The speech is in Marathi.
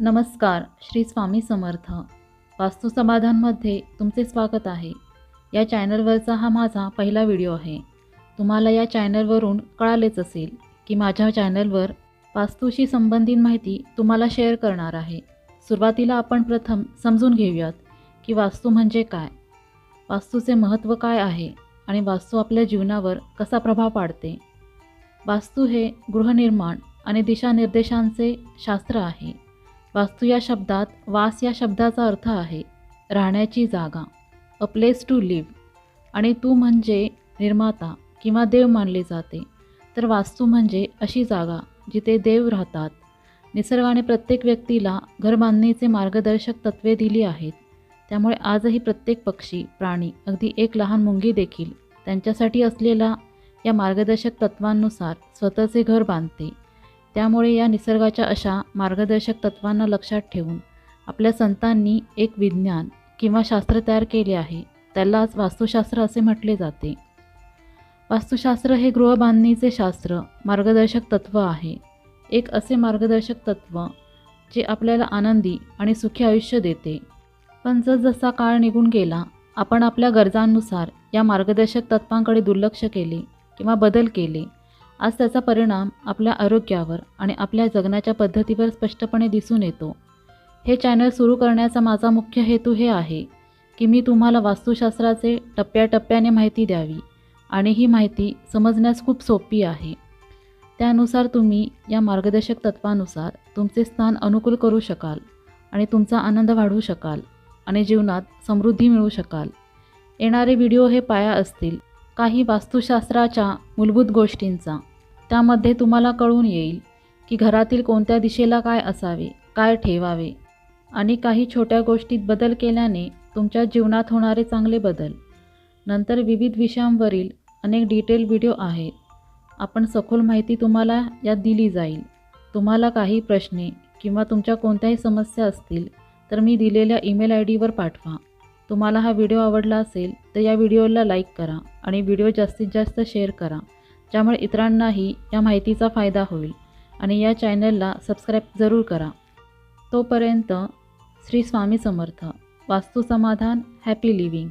नमस्कार श्री स्वामी समर्थ. वास्तू समाधानमध्ये तुमचे स्वागत आहे. या चॅनलवरचा हा माझा पहिला व्हिडिओ आहे. तुम्हाला या चॅनलवरून कळालेच असेल की माझ्या चॅनलवर वास्तूशी संबंधित माहिती तुम्हाला शेअर करणार आहे. सुरुवातीला आपण प्रथम समजून घेऊयात की वास्तू म्हणजे काय. वास्तूचे महत्त्व काय आहे आणि वास्तू आपल्या जीवनावर कसा प्रभाव पाडते. वास्तू हे गृहनिर्माण आणि दिशानिर्देशांचे शास्त्र आहे. वास्तू या शब्दात वास या शब्दाचा अर्थ आहे राहण्याची जागा अ प्लेस टू लिव्ह आणि तू म्हणजे निर्माता किंवा देव मानले जाते. तर वास्तू म्हणजे अशी जागा जिथे देव राहतात. निसर्गाने प्रत्येक व्यक्तीला घरबांधणीचे मार्गदर्शक तत्त्वे दिली आहेत. त्यामुळे आजही प्रत्येक पक्षी प्राणी अगदी एक लहान मुंगी देखील त्यांच्यासाठी असलेला या मार्गदर्शक तत्वांनुसार स्वतःचे घर बांधते. त्यामुळे या निसर्गाच्या अशा मार्गदर्शक तत्वांना लक्षात ठेवून आपल्या संतांनी एक विज्ञान किंवा शास्त्र तयार केले आहे त्यालाच वास्तुशास्त्र असे म्हटले जाते. वास्तुशास्त्र हे गृहबांधणीचे शास्त्र मार्गदर्शक तत्त्व आहे. एक असे मार्गदर्शक तत्त्व जे आपल्याला आनंदी आणि सुखी आयुष्य देते. पण जसजसा काळ निघून गेला आपण आपल्या गरजांनुसार या मार्गदर्शक तत्वांकडे दुर्लक्ष केले किंवा बदल केले आज त्याचा परिणाम आपल्या आरोग्यावर आणि आपल्या जगण्याच्या पद्धतीवर स्पष्टपणे दिसून येतो. हे चॅनल सुरू करण्याचा माझा मुख्य हेतू हे आहे की मी तुम्हाला वास्तुशास्त्राचे टप्प्याटप्प्याने माहिती द्यावी आणि ही माहिती समजण्यास खूप सोपी आहे. त्यानुसार तुम्ही या मार्गदर्शक तत्वानुसार तुमचे स्थान अनुकूल करू शकाल आणि तुमचा आनंद वाढवू शकाल आणि जीवनात समृद्धी मिळवू शकाल. येणारे व्हिडिओ हे पाया असतील काही वास्तुशास्त्राच्या मूलभूत गोष्टींचा. त्यामध्ये तुम्हाला कळून येईल की घरातील कोणत्या दिशेला काय असावे काय ठेवावे आणि काही छोट्या गोष्टीत बदल केल्याने तुमच्या जीवनात होणारे चांगले बदल. नंतर विविध विषयांवरील अनेक डिटेल व्हिडिओ आहेत. आपण सखोल माहिती तुम्हाला यात दिली जाईल. तुम्हाला काही प्रश्ने किंवा तुमच्या कोणत्याही समस्या असतील तर मी दिलेल्या ईमेल आय डीवर पाठवा. तुम्हाला हा व्हिडिओ आवडला असेल तर या व्हिडिओला लाईक करा आणि व्हिडिओ जास्तीत जास्त शेअर करा ज्यामुळे इतरांनाही या माहितीचा फायदा होईल. आणि या चॅनलला सबस्क्राईब जरूर करा. तोपर्यंत श्री स्वामी समर्थ. वास्तू समाधान हॅपी लिव्हिंग.